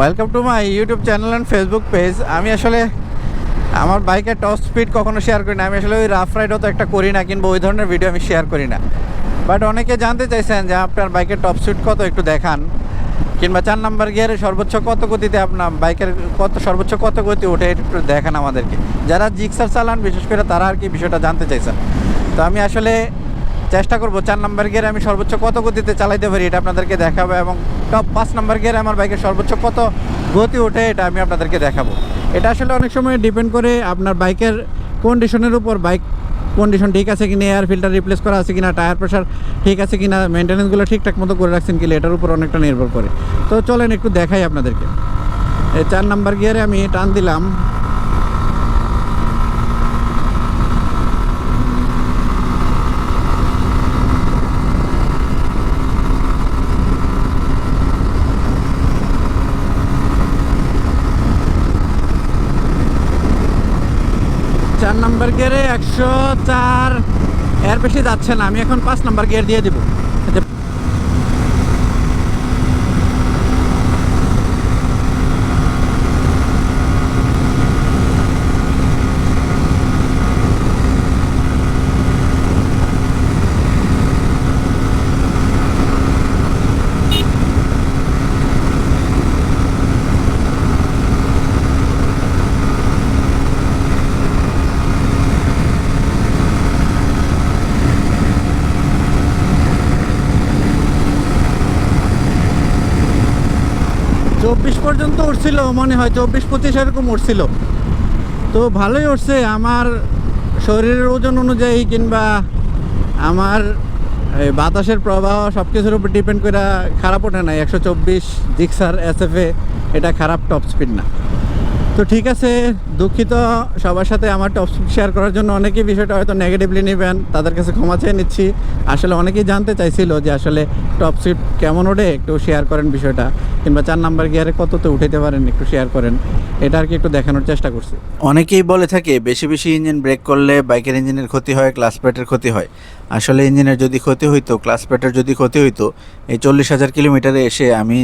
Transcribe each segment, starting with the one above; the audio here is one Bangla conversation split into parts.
Welcome to my YouTube channel and Facebook page আমি আসলে আমার বাইকের টপ স্পিড কখনো শেয়ার করি না। আমি আসলে ওই রাফ রাইডও তো একটা করি না, কিংবা ওই ধরনের ভিডিও আমি শেয়ার করি না। বাট অনেকে জানতে চাইছেন যে আপনার বাইকের টপ স্পিড কত, একটু দেখান। কিংবা চার নাম্বার গিয়ারে সর্বোচ্চ কত গতিতে আপনার বাইকের কত, সর্বোচ্চ কত গতি ওঠে একটু দেখান আমাদেরকে। যারা জিক্সার চালান, বিশেষ করে তারা আর কি বিষয়টা জানতে চাইছেন। তো আমি আসলে চেষ্টা করব, চার নাম্বার গিয়ারে আমি সর্বোচ্চ কত গতিতে চালাইতে পারি এটা আপনাদেরকে দেখাবো এবং টপ পাঁচ নাম্বার গিয়ারে আমার বাইকের সর্বোচ্চ কত গতি ওঠে এটা আমি আপনাদেরকে দেখাবো। এটা আসলে অনেক সময় ডিপেন্ড করে আপনার বাইকের কন্ডিশনের উপর বাইক কন্ডিশন ঠিক আছে কিনা এয়ার ফিল্টার রিপ্লেস করা আছে কিনা টায়ার প্রেশার ঠিক আছে কিনা মেনটেন্যান্সগুলো ঠিকঠাক মতো করে রাখছেন কিনা, এটার উপর অনেকটা নির্ভর করে। তো চলেন একটু দেখাই আপনাদেরকে। এই চার নাম্বার গিয়ারে আমি টান দিলাম চার নাম্বার গিয়ারে একশো চার। এর বেশি যাচ্ছে না, আমি এখন পাঁচ নাম্বার গিয়ার দিয়ে দেবো। চব্বিশ পর্যন্ত উঠছিল, মনে হয় চব্বিশ পঁচিশ এরকম উঠছিল। তো ভালোই উঠছে, আমার শরীরের ওজন অনুযায়ী কিংবা আমার বাতাসের প্রবাহ সব কিছুর উপর ডিপেন্ড করে খারাপ ওঠে না একশো চব্বিশ জিক্সার এসএফএ এটা খারাপ টপ স্পিড না। তো ঠিক আছে, দুঃখিত। সবার সাথে আমার টপ শেয়ার করার জন্য অনেকেই বিষয়টা হয়তো নেগেটিভলি নেবেন, তাদের কাছে ক্ষমা চেয়ে নিচ্ছি। আসলে অনেকেই জানতে চাইছিল যে আসলে টপ স্পিড কেমন ওঠে, একটু শেয়ার করেন বিষয়টা। কিংবা চার নাম্বার গিয়ারে কততে উঠাইতে পারেন, একটু শেয়ার করেন। এটা আর কি একটু দেখানোর চেষ্টা করছি। অনেকেই বলে থাকে, বেশি বেশি ইঞ্জিন ব্রেক করলে বাইকের ইঞ্জিনের ক্ষতি হয় ক্লাস প্লেটের ক্ষতি হয়। আসলে ইঞ্জিনের যদি ক্ষতি হইতো ক্লাস প্লেটের যদি ক্ষতি হইতো, এই চল্লিশ হাজার কিলোমিটারে এসে আমি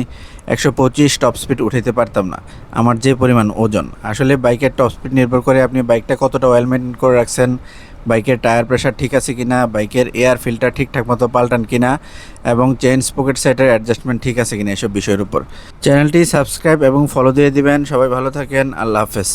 একশো পঁচিশ টপ স্পিড উঠাইতে পারতাম না। আমার যে পরিমাণ ওজন। আসলে বাইকের টপ স্পিড নির্ভর করে আপনি বাইকটা কতটা ওয়েল মেনটেন করে রাখছেন, বাইকের টায়ার প্রেশার ঠিক আছে কি না বাইকের এয়ার ফিল্টার ঠিকঠাক মতো পাল্টান কি না এবং চেন স্পকেট সেটের অ্যাডজাস্টমেন্ট ঠিক আছে কি না এসব বিষয়ের উপর। চ্যানেলটি সাবস্ক্রাইব এবং ফলো দিয়ে দিবেন। সবাই ভালো থাকেন। আল্লাহ হাফেজ।